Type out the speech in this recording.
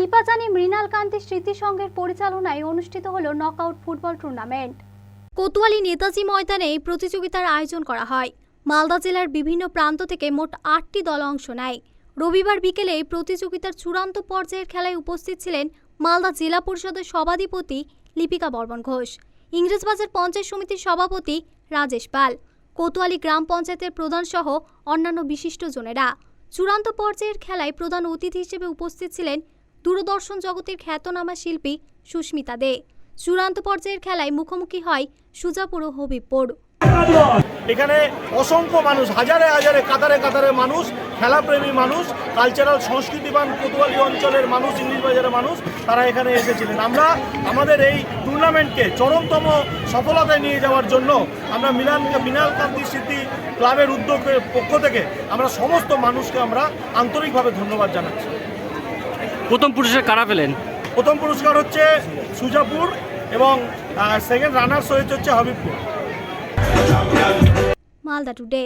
দীপাচানি মৃণাল কান্তি স্মৃতি সংঘের পরিচালনায় অনুষ্ঠিত হল knockout football tournament Kotwali Netaji ময়দানে এই প্রতিযোগিতার আয়োজন করা হয়। মালদা জেলার বিভিন্ন প্রান্ত থেকে মোট আটটি দল অংশ নেয়। রবিবার বিকেলে এই প্রতিযোগিতার চূড়ান্ত পর্যায়ের খেলায় উপস্থিত ছিলেন মালদা জেলা পরিষদের সভাধিপতি লিপিকা বর্মন ঘোষ, ইংরেজবাজার পঞ্চায়েত সমিতির সভাপতি রাজেশ পাল, কোতোয়ালি গ্রাম পঞ্চায়েতের প্রধান সহ অন্যান্য বিশিষ্টজনেরা চূড়ান্ত পর্যায়ের খেলায় প্রধান অতিথি হিসেবে উপস্থিত ছিলেন দূরদর্শন জগতের খ্যাতনামা শিল্পী সুস্মিতা দে। চূড়ান্ত পর্যায়ের খেলায় মুখোমুখি হয় সুজাপুর ও হবিবপুর। এখানে অসংখ্য মানুষ, হাজারে হাজারে, কাতারে কাতারে মানুষ, খেলাপ্রেমী মানুষ কালচারাল সংস্কৃতিবান, কোতোয়ালি অঞ্চলের মানুষ, ইংলিশ বাজারের মানুষ, তারা এখানে এসেছিলেন। আমরা আমাদের এই টুর্নামেন্টকে চরমতম সফলতায় নিয়ে যাওয়ার জন্য আমরা মিলান, মিনাল কান্তি স্মৃতি ক্লাবের উদ্যোগের পক্ষ থেকে আমরা সমস্ত মানুষকে আমরা আন্তরিকভাবে ধন্যবাদ জানাচ্ছি। প্রথম পুরস্কার কারা পেলেন প্রথম পুরস্কার হচ্ছে সুজাপুর এবং সেকেন্ড রানার্স হয়েছে হচ্ছে হবিবপুর। মালদা টুডে